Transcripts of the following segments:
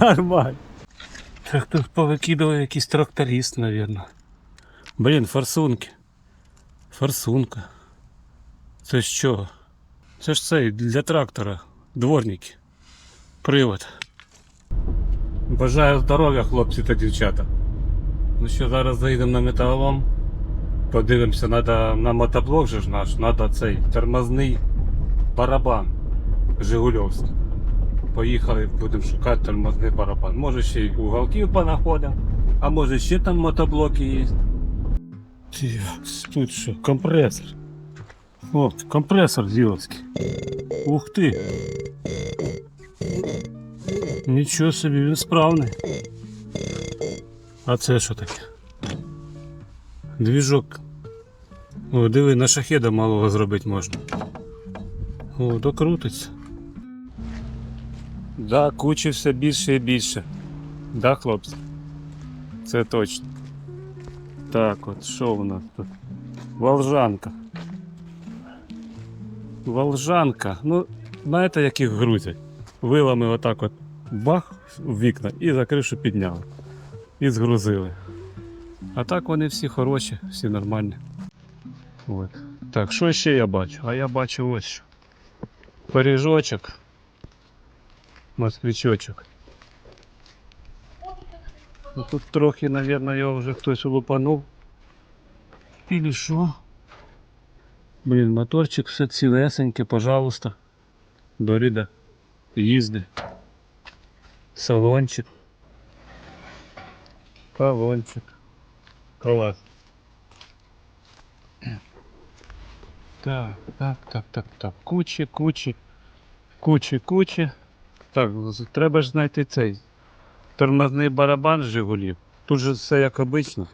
Нормально. Це хтось повикидав якийсь тракторист, наверное. Блін, форсунки. Форсунка. Це що? Це ж цей для трактора. Дворники. Привод. Бажаю здоров'я, хлопці та дівчата. Ну що, зараз заїдемо на металолом. Подивимося, надо на мотоблок же ж наш, надо цей тормозний барабан Жигульовський. Поїхали, будемо шукати тормозний барабан. Може ще й уголків понаходимо, а може ще там мотоблоки є. Тут що, компресор. О, компресор зіловський. Ух ти. Нічого собі, він справний. А це що таке? Двіжок. О, диви, на шахеда малого зробити можна. О, докрутиться. Да, кучі все більше і більше. Да, хлопці? Це точно. Так, от що у нас тут? Волжанка. Волжанка. Ну, знаєте, як їх грузять? Вилами отак от бах в вікна і за кришу підняли. І згрузили. А так вони всі хороші, всі нормальні. От. Так, що ще я бачу? А я бачу ось що. Поріжочок. Москвичочок. Ну, тут трохи, мабуть, його вже хтось лупанув. Или що? Блін, моторчик все цілесеньке, пожалуйста. Доріда. Їзди. Салончик. Салончик. Клас. Так, так, так, так, так. Кучі, кучі, кучі, кучі. Так, треба ж знайти цей тормозний барабан Жигулів. Тут же все як обично.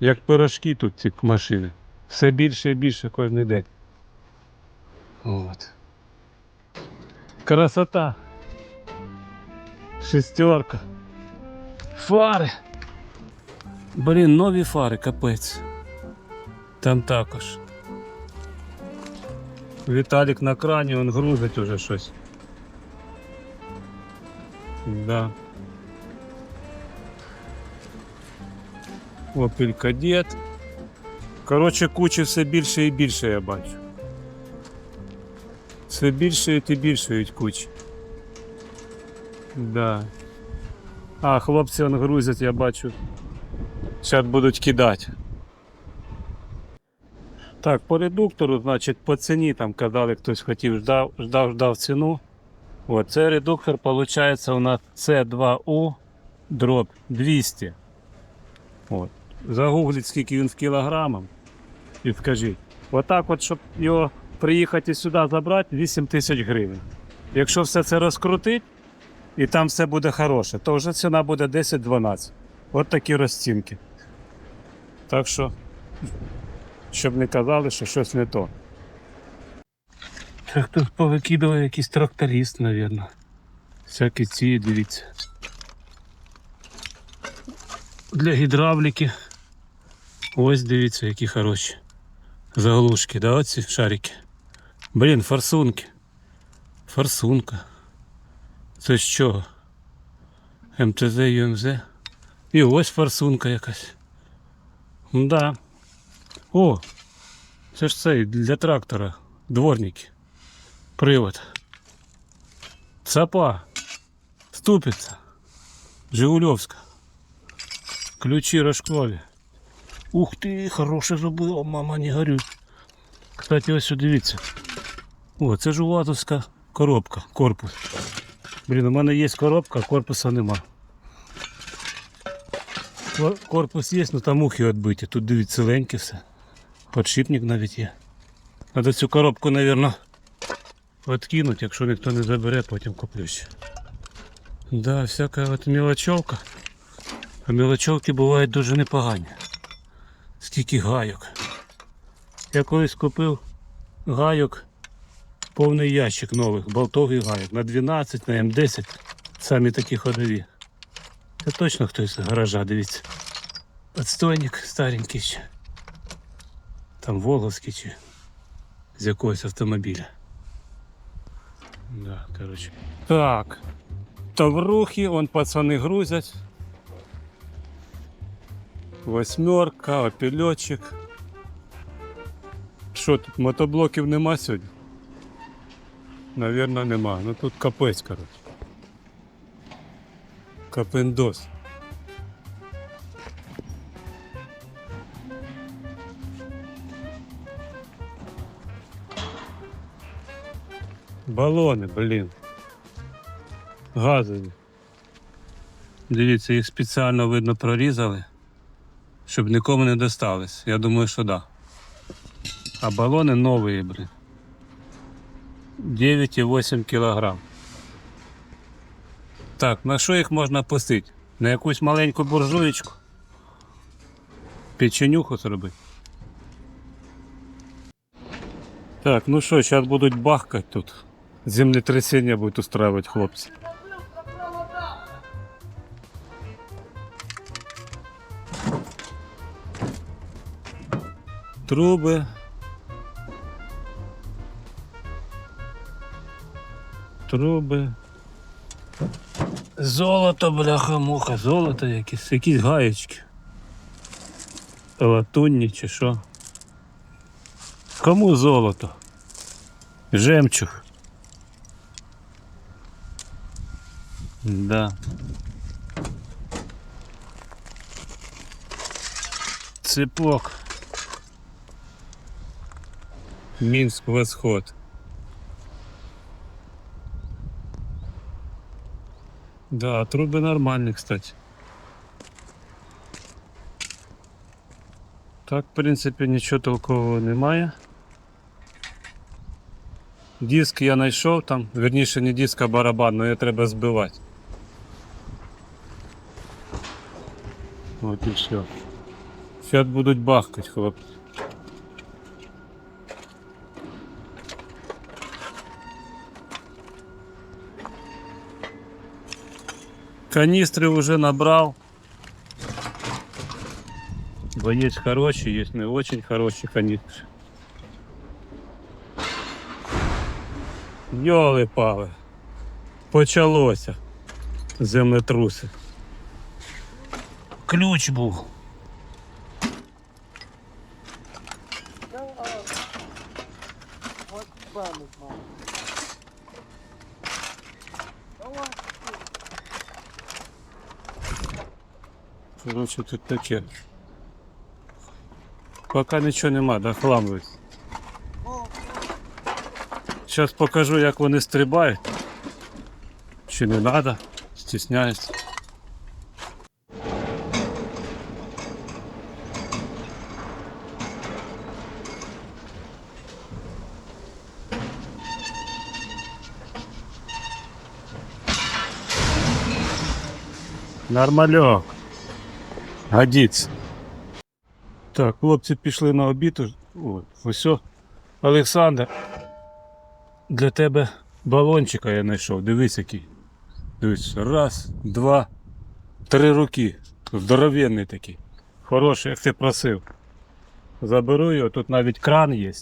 Як пирожки тут ці машини. Все більше і більше кожен день. От. Красота. Шестерка. Фари. Блін, нові фари, капець. Там також. Віталік на крані, він грузить уже щось. Да. Опель кадет. Коротше, кучі все більше і більше я бачу. Все більше і більшають кучі. Да. А, хлопці он грузять, я бачу. Зараз будуть кидати. Так, по редуктору, значить, по ціні там казали, хтось хотів, ждав, ждав, ждав ціну. От, цей редуктор виходить у нас C2U дроб 200. От. Загугліть, скільки він в кілограмах. І скажіть. Отак, от, щоб його приїхати сюди забрати, 8 тисяч гривень. Якщо все це розкрутить, і там все буде хороше, то вже ціна буде 10-12. От такі розцінки. Так що, щоб не казали, що щось не то. Це хтось повикидав якийсь тракторист, мабуть. Всякі ці, дивіться. Для гідравліки. Ось дивіться, які хороші. Заглушки, да, оці шарики. Блін, форсунки. Форсунка. Це з чого? МТЗ, ЮМЗ. І ось форсунка якась. Да. О! Це ж цей для трактора. Дворники. Привод. Цапа. Ступица. Жигулевська. Ключі рожкові. Ух ти, хороше зробило, мама, не горюй. Кстати, ось сюди дивіться. О, це ж УАЗовська коробка, корпус. Блін, у мене є коробка, а корпуса нема. Кор- Корпус є, але там мухи відбиті. Тут дивіться ціленьке все. Подшипник навіть є. Надо цю коробку, мабуть, Відкинути, якщо ніхто не забере, потім куплю ще. Да, всяка от мелочевка. А мелочевки бувають дуже непогані. Скільки гайок. Я колись купив гайок, повний ящик нових, болтових гайок на 12, на М10. Самі такі ходові. Це точно хтось з гаража, дивіться. Подстойник старенький ще. Там Волговський чи з якогось автомобіля. Да, короче. Так. Таврухи, он пацаны грузят. Восьмерка, опельочек. Що тут, мотоблоків нема сьогодні? Навірно, нема. Ну тут капець, коротше. Капендос. Балони, блін. Газові. Дивіться, їх спеціально видно прорізали, щоб нікому не достались. Я думаю, що да. А балони нові, блін. 9,8 кілограм. Так, на що їх можна пустити? На якусь маленьку буржуєчку? Печенюху зробити. Так, ну що, зараз будуть бахкати тут. Землетрясення будуть устраивати хлопці. Труби. Труби. Золото, бляха, муха, золото якесь, якісь гаєчки. Латунні чи що. Кому золото? Жемчуг. Да. Цепок. Мінськ восход. Да, труби нормальні, кстати. Так, в принципі, нічого толкового немає. Диск я знайшов там, верніше не диск, а барабан, але його треба збивати. От і все. Зараз будуть бахкати, хлопці. Каністри вже набрав. Бо є хороші, є не очень хороші каністри. Йоли пали. Почалося. Землетруси. Ключ був. Короче, тут таке. Поки нічого нема, да, хлам весь. Зараз покажу, як вони стрибають. Чи не треба, стісняюсь. Нормальок. Годиться. Так, хлопці пішли на обід. уж- О, ось. Олександр. Для тебе балончика я знайшов. Дивись який. Дивись. Раз, два, три руки. Здоровенний такий. Хороший, як ти просив. Заберу його, тут навіть кран є.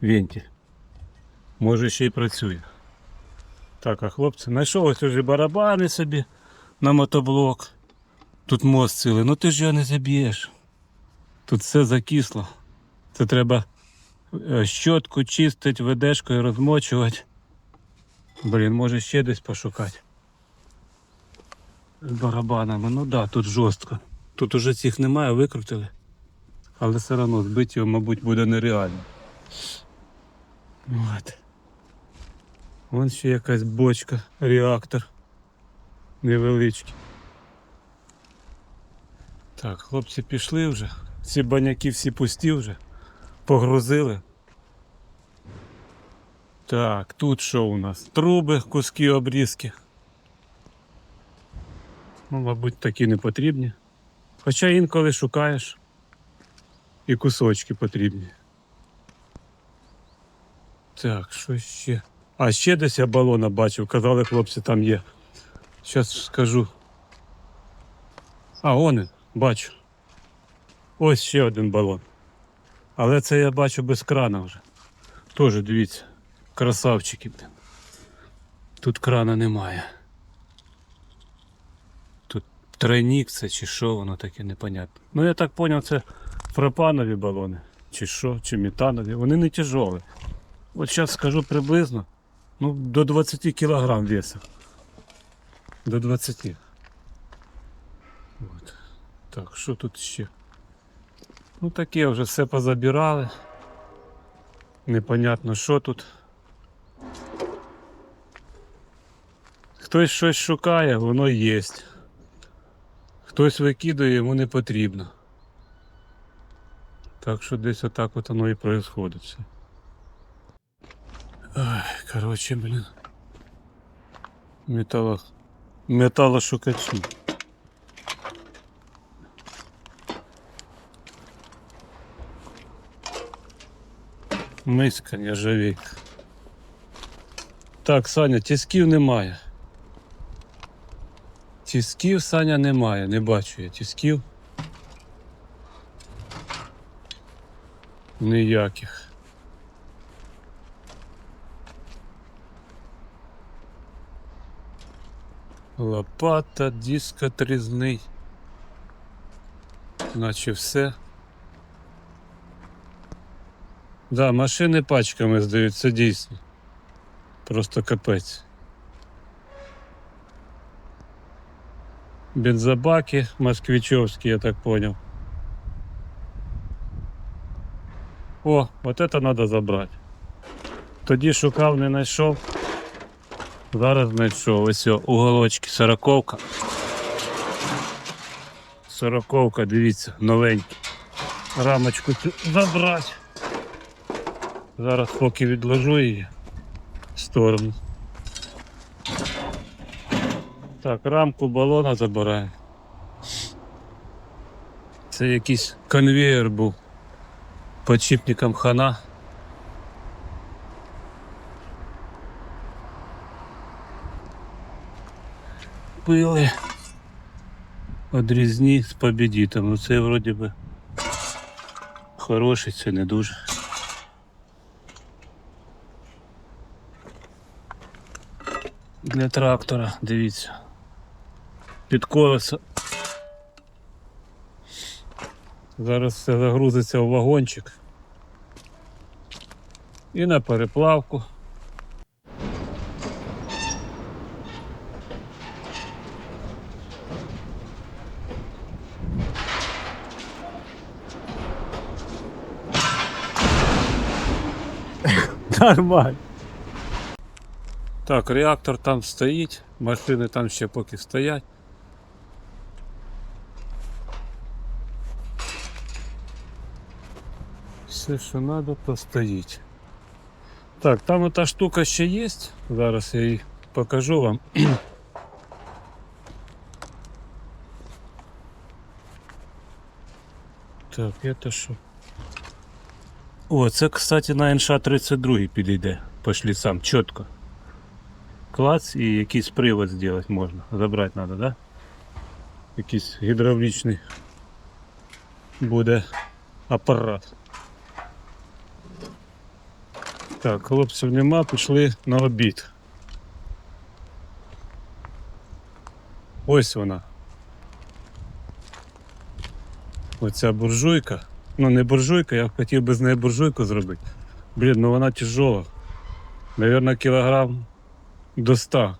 Вентиль. Може ще й працює. Так, а хлопці, знайшов ось уже барабани собі на мотоблок. Тут мост цілий. Ну ти ж його не заб'єш. Тут все закисло. Це треба е, щотку чистить, ведешкою розмочувати. Блін, може ще десь пошукати. З барабанами. Ну да, тут жорстко. Тут уже цих немає, викрутили. Але все одно збити його, мабуть, буде нереально. От. Вон ще якась бочка, реактор. Невеличкий. Так, хлопці пішли вже. Ці баняки всі пусті вже. Погрузили. Так, тут що у нас? Труби, куски обрізки. Ну, мабуть, такі не потрібні. Хоча інколи шукаєш і кусочки потрібні. Так, що ще? А ще десь я балона бачив, казали хлопці там є. Зараз скажу. А, он, він, бачу. Ось ще один балон. Але це я бачу без крана вже. Тоже дивіться. Красавчики. Тут крана немає. Тут тройник це чи що воно таке непонятно. Ну я так зрозумів, це пропанові балони. Чи що, чи метанові. Вони не тяжелі. От зараз скажу приблизно. Ну, до 20 кг веса. До 20. От. Так, що тут ще? Ну таке вже все позабирали. Непонятно, що тут. Хтось щось шукає, воно є. Хтось викидає, йому не потрібно. Так що десь отак от воно і все. Ай, короче, блін. Метало... Металошукачі. Миска нержавейка. Так, Саня, тисків немає. Тисків Саня немає, не бачу я тисків. Ніяких. Лопата, диск отрізний. Наче все. Да, машини пачками здаються дійсно. Просто капець. Бензобаки москвичевські, я так понял. О, вот это надо забрати. Тоді шукав, не знайшов. Зараз знайшов. Ось о, уголочки, сороковка. Сороковка, дивіться, новенькі. Рамочку цю забрати. Зараз поки відложу її в сторону. Так, рамку балона забираємо. Це якийсь конвеєр був. Подшипником хана. Пили. Одрізні з побідітом. Ну це вроді би хороший, це не дуже. Для трактора, дивіться. Під колесо. Зараз все загрузиться в вагончик. І на переплавку. Нормально. Так, реактор там стоїть, машини там ще поки стоять. Все, що треба, то стоїть. Так, там ота штука ще є. Зараз я її покажу вам. Так, это що? О, це, кстати, на НШ-32 підійде по шліцам, чітко. Клац і якийсь привод зробити можна. Забрати треба, да? Якийсь гідравлічний буде апарат. Так, хлопців нема, пішли на обід. Ось вона. Оця буржуйка. Ну не буржуйка, я хотів би з неї буржуйку зробити. Блін, ну вона тяжела. Наверно, кілограм до 100.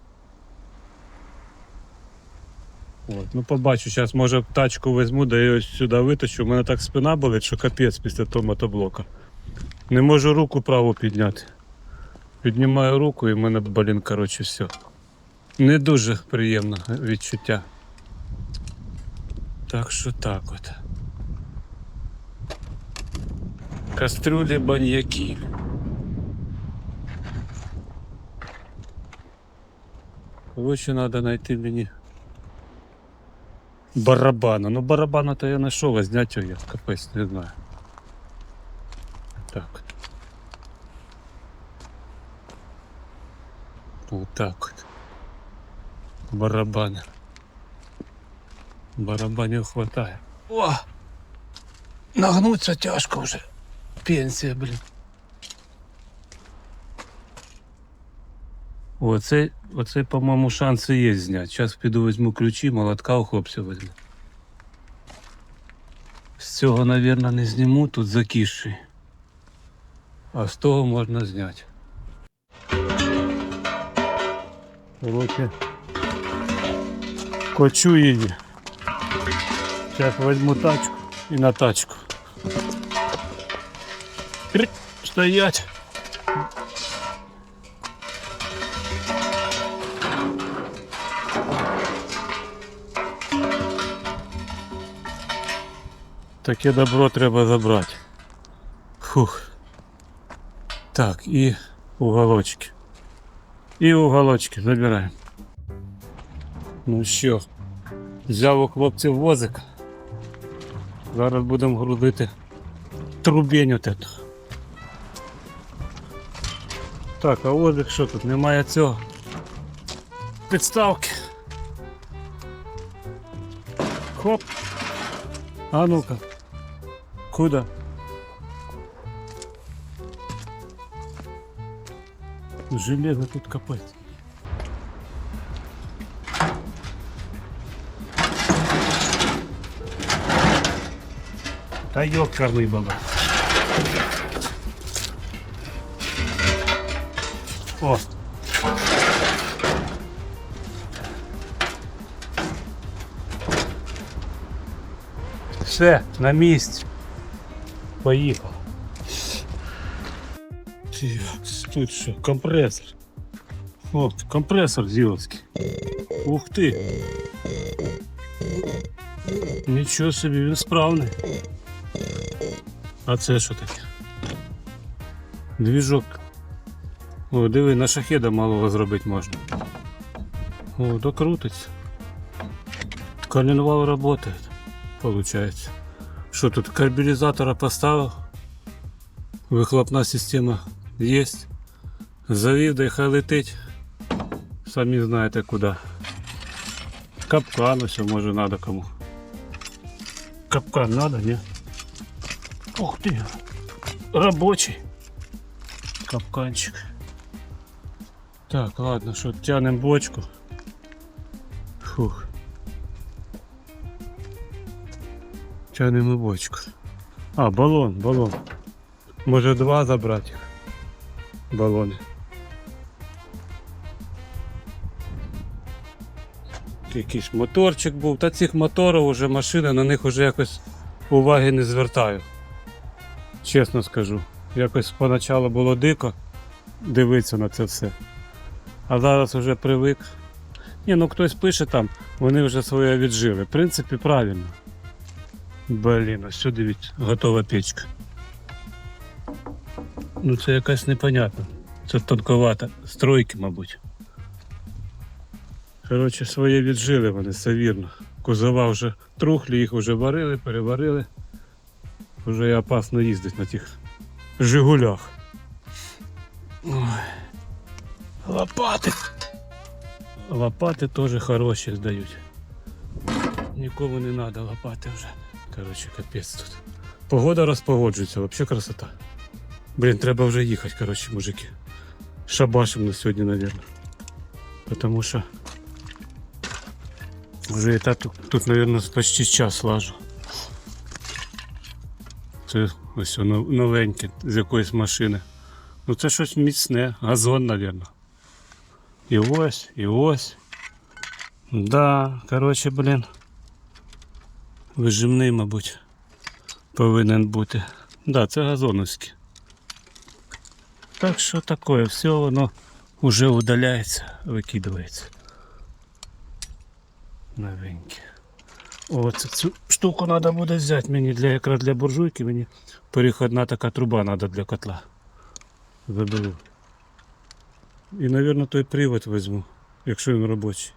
От, ну побачу, зараз може тачку візьму, да я ось сюди витащу. У мене так спина болить, що капець після того мотоблока. Не можу руку праву підняти. Піднімаю руку і в мене, блін, коротше, все. Не дуже приємне відчуття. Так що так от. Кастрюлі баньяки. Короче, надо знайти мені барабана. Ну барабана то я знайшов, а зняти його я капець не знаю. Так. Вот так вот. Барабаны. Барабанів хватає. О! Нагнуться тяжко вже. Пенсія, блін. О, це Оце, по-моєму, шанси є зняти. Зараз піду візьму ключі, молотка у хлопця візьму. З цього, мабуть, не зніму, тут закисший. А з того можна зняти. Короче, кочу її. Зараз візьму тачку і на тачку. Стоять. Таке добро треба забрати. Фух. Так, і уголочки. І уголочки забираємо. Ну що, взяв у хлопців возик. Зараз будемо грузити трубень от эту. Так, а возик що тут? Немає цього. Підставки. Хоп. А ну-ка. Куда? Железо тут копать. Та ёкарный баба. О. Все, на місці. Поїхав. Ти, Тут що, компресор. О, компресор зіловський. Ух ти. Нічого собі, він справний. А це що таке? Двіжок. О, диви, на шахеда малого зробити можна. О, докрутиться. Коленвал работает, получается. Что тут, карбюризатора поставил? Вихлопна система есть. Завів, да й хай летить. Самі знаєте куди. Капкан все може надо кому. Капкан надо, не? Ух ты. Рабочий. Капканчик. Так, ладно, що тянем бочку. Фух. Тянемо бочку. А, балон, балон. Може два забрати. Балони. Якийсь моторчик був. Та цих моторів уже машини, на них вже якось уваги не звертаю. Чесно скажу. Якось поначалу було дико дивитися на це все. А зараз вже привик. Ні, ну хтось пише там, вони вже своє віджили. В принципі, правильно. Блін, ось сюди дивіться, готова печка. Ну це якась непонятна. Це тонковата. Стройки, мабуть. Коротше, своє віджили вони, все вірно. Кузова вже трухлі, їх вже варили, переварили. Вже і опасно їздити на тих Жигулях. Ой. Лопати. Лопати теж хороші здають. Нікому не треба лопати вже. Коротше, капець тут. Погода розпогоджується, взагалі красота. Блін, треба вже їхати, коротше, мужики. Шабашим на сьогодні, мабуть. Потому що вже і так тут, мабуть, почти час лажу. Це ось новеньке з якоїсь машини. Ну це щось міцне, газон, мабуть. І ось, і ось. Да, коротше, блін. Вижимний, мабуть, повинен бути. Да, це газоновський. Так що таке, все воно вже удаляється, викидається. Новеньке. О, цю штуку треба буде взяти мені для якраз для буржуйки, мені переходна така труба треба для котла. Заберу. І, мабуть, той привод візьму, якщо він робочий.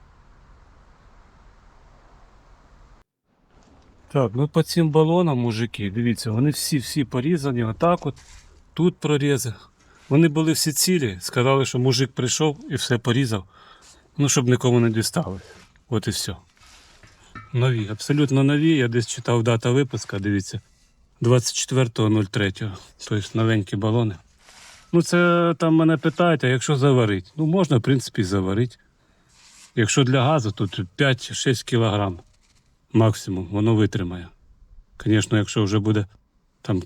Так, ну по цим балонам, мужики, дивіться, вони всі-всі порізані, отак от. Тут прорізи. Вони були всі цілі, сказали, що мужик прийшов і все порізав. Ну, щоб нікому не дістали. От і все. Нові, абсолютно нові. Я десь читав дата випуска, дивіться. 24.03. Тобто новенькі балони. Ну, це там мене питають, а якщо заварити? Ну, можна, в принципі, заварити. Якщо для газу, то тут 5-6 кілограм максимум, воно витримає. Звісно, якщо вже буде там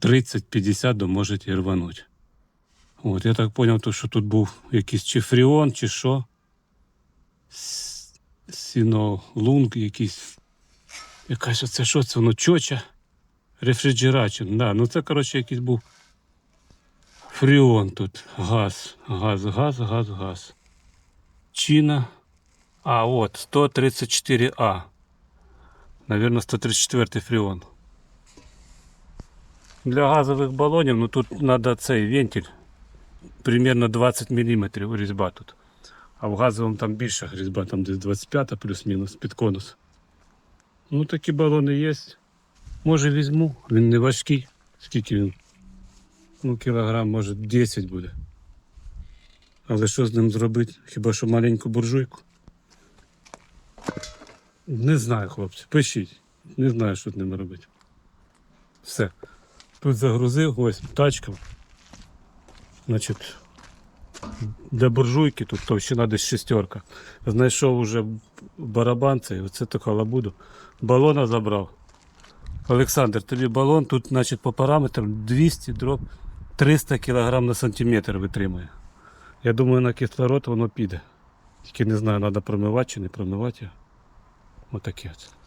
30-50, то може і рванути. От, я так зрозумів, що тут був якийсь чи фріон, чи що. Сінолунг якийсь. Якась оце що це воно чоча. Рефрижерачин. Да, ну це, коротше, якийсь був фріон тут. Газ, газ, газ, газ, газ. Чина. А, от, 134А. Наверное, 134 фріон. Для газових балонів, ну тут треба цей вентиль. Примерно 20 мм різьба тут. А в газовому там більша різьба, там десь 25 плюс-мінус під конус. Ну такі балони є. Може візьму. Він не важкий. Скільки він? Ну, кілограм, може 10 буде. Але що з ним зробити? Хіба що маленьку буржуйку? Не знаю, хлопці. Пишіть. Не знаю, що з ними робити. Все. Тут загрузив, ось тачка. Значить, для буржуйки тут товщина десь шестерка. Знайшов уже барабан цей, оце така лабуду. Балона забрав. Олександр, тобі балон тут, значить, по параметрам 200 дроб 300 кг на сантиметр витримує. Я думаю, на кислород воно піде. Тільки не знаю, треба промивати чи не промивати. Отаке. от.